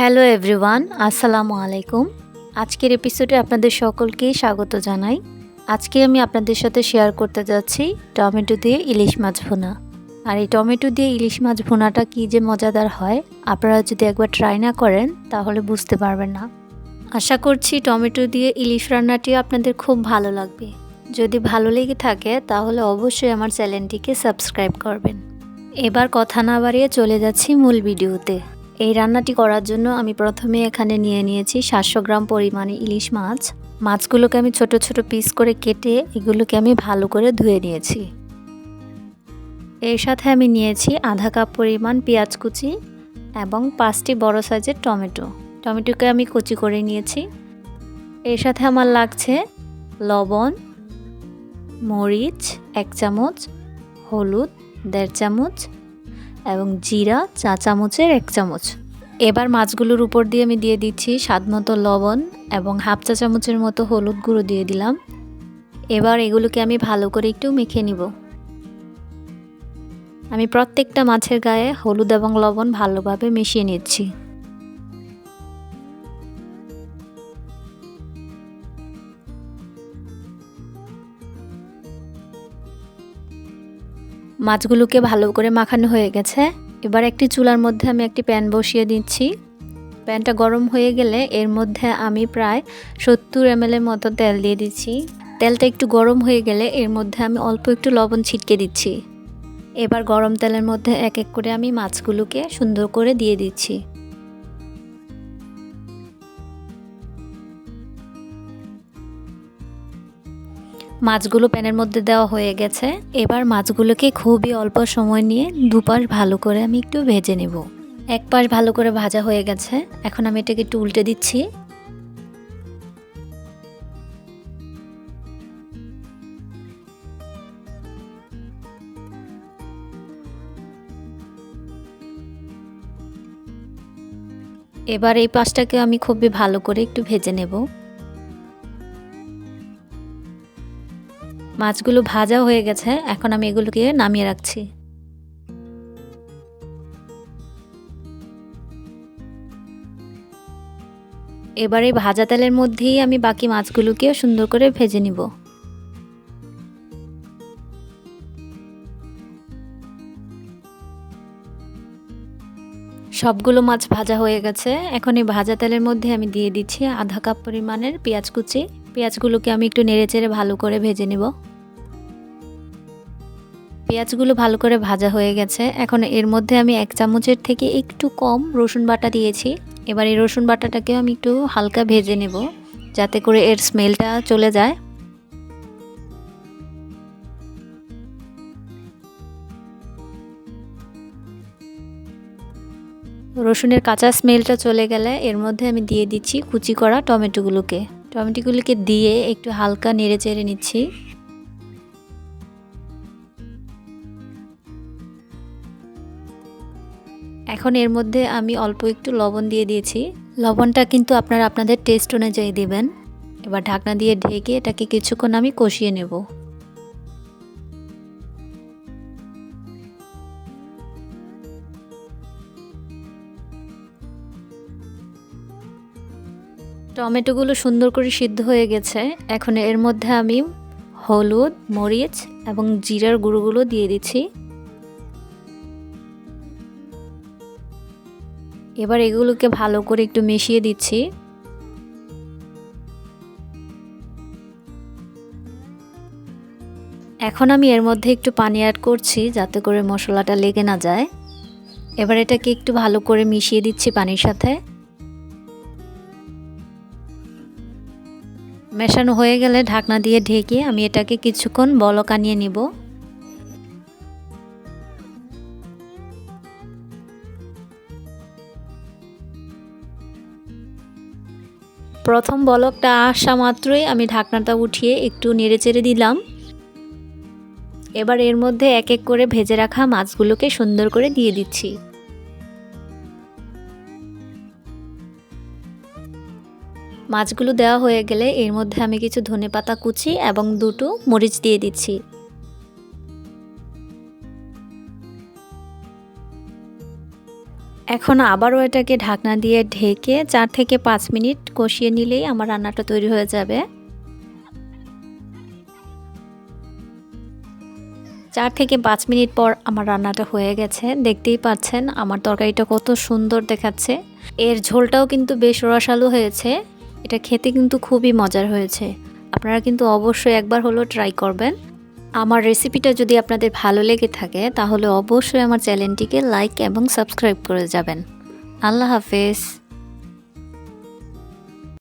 Hello everyone, আসসালামু আলাইকুম। আজকের এপিসোডে আপনাদের সকলকেই স্বাগত জানাই। আজকে আমি আপনাদের সাথে শেয়ার করতে যাচ্ছি টমেটো দিয়ে ইলিশ মাছ ভুনা। আর এই টমেটো দিয়ে ইলিশ মাছ ভুনাটা কী যে মজাদার হয়, আপনারা যদি একবার ট্রাই না করেন, তাহলে বুঝতে পারবেন না। আশা করছি টমেটো দিয়ে ইলিশ রান্নাটিও আপনাদের খুব ভালো লাগবে। যদি ভালো লেগে থাকে, তাহলে অবশ্যই আমার চ্যানেলটিকে সাবস্ক্রাইব করবেন। এবার কথা না বাড়িয়ে চলে যাচ্ছি মূল ভিডিওতে। এই রান্নাটি করার জন্য আমি প্রথমে এখানে নিয়ে নিয়েছি সাতশো গ্রাম পরিমাণে ইলিশ মাছ। মাছগুলোকে আমি ছোট ছোট পিস করে কেটে এগুলোকে আমি ভালো করে ধুয়ে নিয়েছি। এর সাথে আমি নিয়েছি আধা কাপ পরিমাণ পেঁয়াজ কুচি এবং পাঁচটি বড় সাইজের টমেটো। টমেটোকে আমি কুচি করে নিয়েছি। এর সাথে আমার লাগছে লবণ, মরিচ, এক চামচ, হলুদ, দেড় চামচ এবং জিরা, চা চামচের এক চামচ। এবার মাছগুলোর উপর দিয়ে আমি দিয়ে দিচ্ছি স্বাদ মতো লবণ এবং হাফ চা চামচের মতো হলুদ গুঁড়ো দিয়ে দিলাম। এবার এগুলোকে আমি ভালো করে একটু মেখে নিব। আমি প্রত্যেকটা মাছের গায়ে হলুদ এবং লবণ ভালোভাবে মিশিয়ে নিচ্ছি। মাছগুলোকে ভালো করে মাখানো হয়ে গেছে। এবার একটি চুলার মধ্যে আমি একটি প্যান বসিয়ে দিচ্ছি। প্যানটা গরম হয়ে গেলে এর মধ্যে আমি প্রায় সত্তর এম এর মতো তেল দিয়ে দিচ্ছি। তেলটা একটু গরম হয়ে গেলে এর মধ্যে আমি অল্প একটু লবণ ছিটকে দিচ্ছি। এবার গরম তেলের মধ্যে এক এক করে আমি মাছগুলোকে সুন্দর করে দিয়ে দিচ্ছি। মাছগুলো প্যানের মধ্যে দেওয়া হয়ে গেছে। এবার মাছগুলোকে খুবই অল্প সময় নিয়ে দুপাশ ভালো করে আমি একটু ভেজে নেব। এক পাশ ভালো করে ভাজা হয়ে গেছে। এখন আমি এটাকে একটু উল্টে দিচ্ছি। এবার এই পাশটাকে আমি খুবই ভালো করে একটু ভেজে নেব। মাছগুলো ভাজা হয়ে গেছে, এখন আমি এগুলোকে নামিয়ে রাখছি। এবার ভাজা তেলের মধ্যেই আমি বাকি মাছগুলোকেও সুন্দর করে ভেজে নিব। সবগুলো মাছ ভাজা হয়ে গেছে, এখন এই ভাজা তেলের মধ্যে আমি দিয়ে দিচ্ছি আধা কাপ পরিমাণের পেঁয়াজ কুচি। পেঁয়াজগুলোকে আমি একটু নেড়ে চেড়ে ভালো করে ভেজে নেব। পেঁয়াজগুলো ভালো করে ভাজা হয়ে গেছে। এখন এর মধ্যে আমি এক চামচের থেকে একটু কম রসুন বাটা দিয়েছি। এবার এই রসুন বাটাটাকেও আমি একটু হালকা ভেজে নেব, যাতে করে এর স্মেলটা চলে যায়। রসুনের কাঁচা স্মেলটা চলে গেলে এর মধ্যে আমি দিয়ে দিচ্ছি কুচি করা টমেটোগুলোকে। টমেটোগুলোকে দিয়ে একটু হালকা নেড়ে চেড়ে নিচ্ছি। এখন এর মধ্যে আমি অল্প একটু লবণ দিয়ে দিয়েছি। লবণটা কিন্তু আপনারা আপনাদের টেস্ট অনুযায়ী দেবেন। এবার ঢাকনা দিয়ে ঢেকে এটাকে কিছুক্ষণ আমি কষিয়ে নেব। টমেটোগুলো সুন্দর করে সিদ্ধ হয়ে গেছে। এখন এর মধ্যে আমি হলুদ, মরিচ এবং জিরার গুঁড়োগুলো দিয়ে দিচ্ছি। এবার এগুলোকে ভালো করে একটু মিশিয়ে দিচ্ছি। এখন আমি এর মধ্যে একটু পানি অ্যাড করছি যাতে করে মশলাটা লেগে না যায়। এবার এটাকে একটু ভালো করে মিশিয়ে দিচ্ছি পানির সাথে। মেশানো হয়ে গেলে ঢাকনা দিয়ে ঢেকে আমি এটাকে কিছুক্ষণ বলক আনিয়ে নিব। প্রথম বলকটা আসা মাত্রই আমি ঢাকনাটা উঠিয়ে একটু নেড়ে চেড়ে দিলাম। এবার এর মধ্যে এক এক করে ভেজে রাখা মাছগুলোকে সুন্দর করে দিয়ে দিচ্ছি। মাছগুলো দেওয়া হয়ে গেলে এর মধ্যে আমি কিছু ধনে পাতা কুচি এবং দুটো মরিচ দিয়ে দিচ্ছি। এখন আবারও এটাকে ঢাকনা দিয়ে ঢেকে চার থেকে পাঁচ মিনিট কষিয়ে নিলেই আমার রান্নাটা তৈরি হয়ে যাবে। চার থেকে পাঁচ মিনিট পর আমার রান্নাটা হয়ে গেছে। দেখতেই পাচ্ছেন আমার তরকারিটা কত সুন্দর দেখাচ্ছে। এর ঝোলটাও কিন্তু বেশ রসালো হয়েছে। এটা খেতে কিন্তু খুবই মজার হয়েছে। আপনারা কিন্তু অবশ্যই একবার হলো ট্রাই করবেন। আমার রেসিপিটা যদি আপনাদের ভালো লেগে থাকে, তাহলে অবশ্যই আমার চ্যানেলটিকে লাইক এবং সাবস্ক্রাইব করে যাবেন। আল্লাহ হাফেজ।